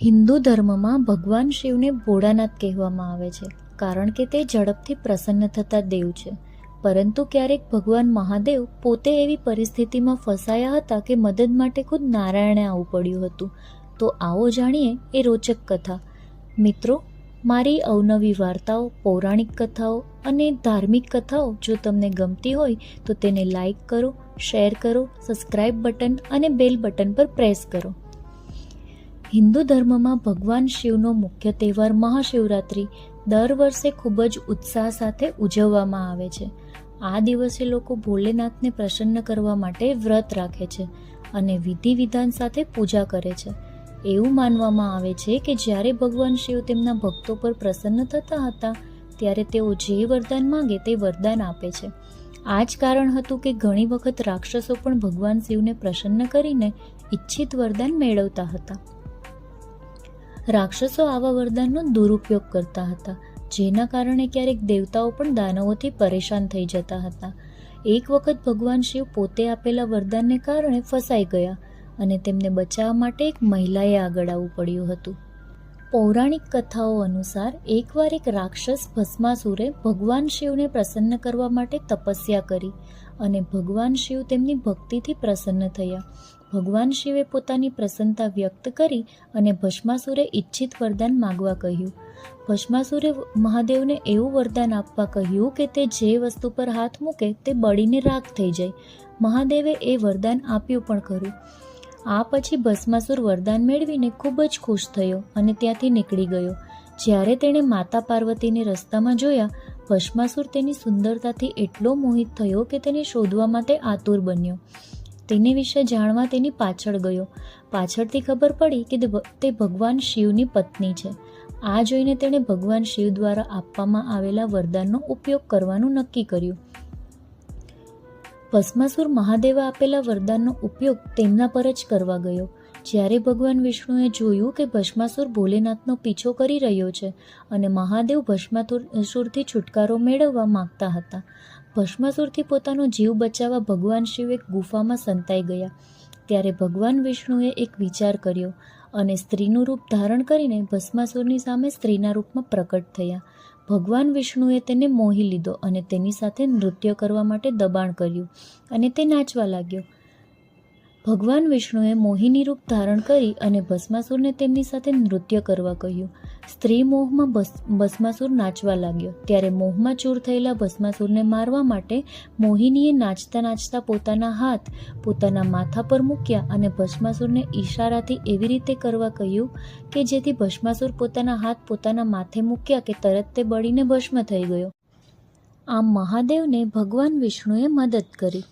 હિન્દુ ધર્મમાં ભગવાન શિવને ભોળાનાથ કહેવામાં આવે છે, કારણ કે તે ઝડપથી પ્રસન્ન થતા દેવ છે. પરંતુ ક્યારેક ભગવાન મહાદેવ પોતે એવી પરિસ્થિતિમાં ફસાયા હતા કે મદદ માટે ખુદ નારાયણે આવવું પડ્યું હતું. તો આવો જાણીએ એ રોચક કથા. મિત્રો, મારી અવનવી વાર્તાઓ, પૌરાણિક કથાઓ અને ધાર્મિક કથાઓ જો તમને ગમતી હોય, તો તેને લાઈક કરો, શેર કરો, સબસ્ક્રાઇબ બટન અને બેલ બટન પર પ્રેસ કરો. હિન્દુ ધર્મમાં ભગવાન શિવનો મુખ્ય તહેવાર મહાશિવરાત્રિ દર વર્ષે ખૂબ જ ઉત્સાહ સાથે ઉજવવામાં આવે છે. આ દિવસે લોકો ભોલેનાથને પ્રસન્ન કરવા માટે વ્રત રાખે છે અને વિધિ વિધાન સાથે પૂજા કરે છે. એવું માનવામાં આવે છે કે જ્યારે ભગવાન શિવ તેમના ભક્તો પર પ્રસન્ન થતા હતા, ત્યારે તેઓ જે વરદાન માંગે તે વરદાન આપે છે. આ જ કારણ હતું કે ઘણી વખત રાક્ષસો પણ ભગવાન શિવને પ્રસન્ન કરીને ઈચ્છિત વરદાન મેળવતા હતા. રાક્ષસો આવા વરદાનનો દુરુપયોગ કરતા હતા, જેના કારણે ક્યારેક દેવતાઓ પણ દાનવોથી પરેશાન થઈ જતા હતા. એક વખત ભગવાન શિવ પોતે આપેલા વરદાનને કારણે ફસાઈ ગયા અને તેમને બચાવવા માટે એક મહિલાએ આગળ આવવું પડ્યું હતું. પૌરાણિક કથાઓ અનુસાર એકવાર એક રાક્ષસ ભસ્માસુરે ભગવાન શિવને પ્રસન્ન કરવા માટે તપસ્યા કરી અને ભગવાન શિવ તેમની ભક્તિથી પ્રસન્ન થયા. ભગવાન શિવે પોતાની પ્રસન્નતા વ્યક્ત કરી અને ભસ્માસુરે ઈચ્છિત વરદાન માગવા કહ્યું. ભસ્માસુરે મહાદેવને એવું વરદાન આપવા કહ્યું કે તે જે વસ્તુ પર હાથ મૂકે તે બળીને રાખ થઈ જાય. મહાદેવે એ વરદાન આપ્યું પણ ખરું. આ પછી ભસ્માસુર વરદાન મેળવીને ખૂબ જ ખુશ થયો અને ત્યાંથી નીકળી ગયો. જ્યારે તેણે માતા પાર્વતીને રસ્તામાં જોયા, ભસ્માસુર તેની સુંદરતાથી એટલો મોહિત થયો કે તેને શોધવા માટે આતુર બન્યો. તેને વિશે જાણવા તેની પાછળ ગયો. પાછળથી ખબર પડી કે તે ભગવાન શિવની પત્ની છે. આ જોઈને તેણે ભગવાન શિવ દ્વારા આપવામાં આવેલા વરદાનનો ઉપયોગ કરવાનું નક્કી કર્યું. ભસ્માસુર મહાદેવે આપેલા વરદાનનો ઉપયોગ તેમના પર જ કરવા ગયો. જ્યારે ભગવાન વિષ્ણુએ જોયું કે ભસ્માસુર ભોલેનાથનો પીછો કરી રહ્યો છે અને મહાદેવ ભસ્માસુરથી છુટકારો મેળવવા માંગતા હતા. ભસ્માસુરથી પોતાનો જીવ બચાવવા ભગવાન શિવ એક ગુફામાં સંતાઈ ગયા. ત્યારે ભગવાન વિષ્ણુએ એક વિચાર કર્યો અને સ્ત્રીનું રૂપ ધારણ કરીને ભસ્માસુરની સામે સ્ત્રીના રૂપમાં પ્રકટ થયા. ભગવાન વિષ્ણુએ તેને મોહી લીધો અને તેની સાથે નૃત્ય કરવા માટે દબાણ કર્યું અને તે નાચવા લાગ્યો. ભગવાન વિષ્ણુએ મોહિની રૂપ ધારણ કરી અને ભસ્માસુરને તેમની સાથે નૃત્ય કરવા કહ્યું. સ્ત્રી મોહમાં ભસ ભસ્માસુર નાચવા લાગ્યો. ત્યારે મોહમાં ચૂર થયેલા ભસ્માસુરને મારવા માટે મોહિનીએ નાચતા નાચતા પોતાના હાથ, પોતાના માથા પર મૂક્યા અને ભસ્માસુરને ઈશારાથી એવી રીતે કરવા કહ્યું કે જેથી ભસ્માસુર પોતાના હાથ પોતાના માથે મૂક્યા કે તરત તે બળીને ભસ્મ થઈ ગયો. આમ મહાદેવને ભગવાન વિષ્ણુએ મદદ કરી.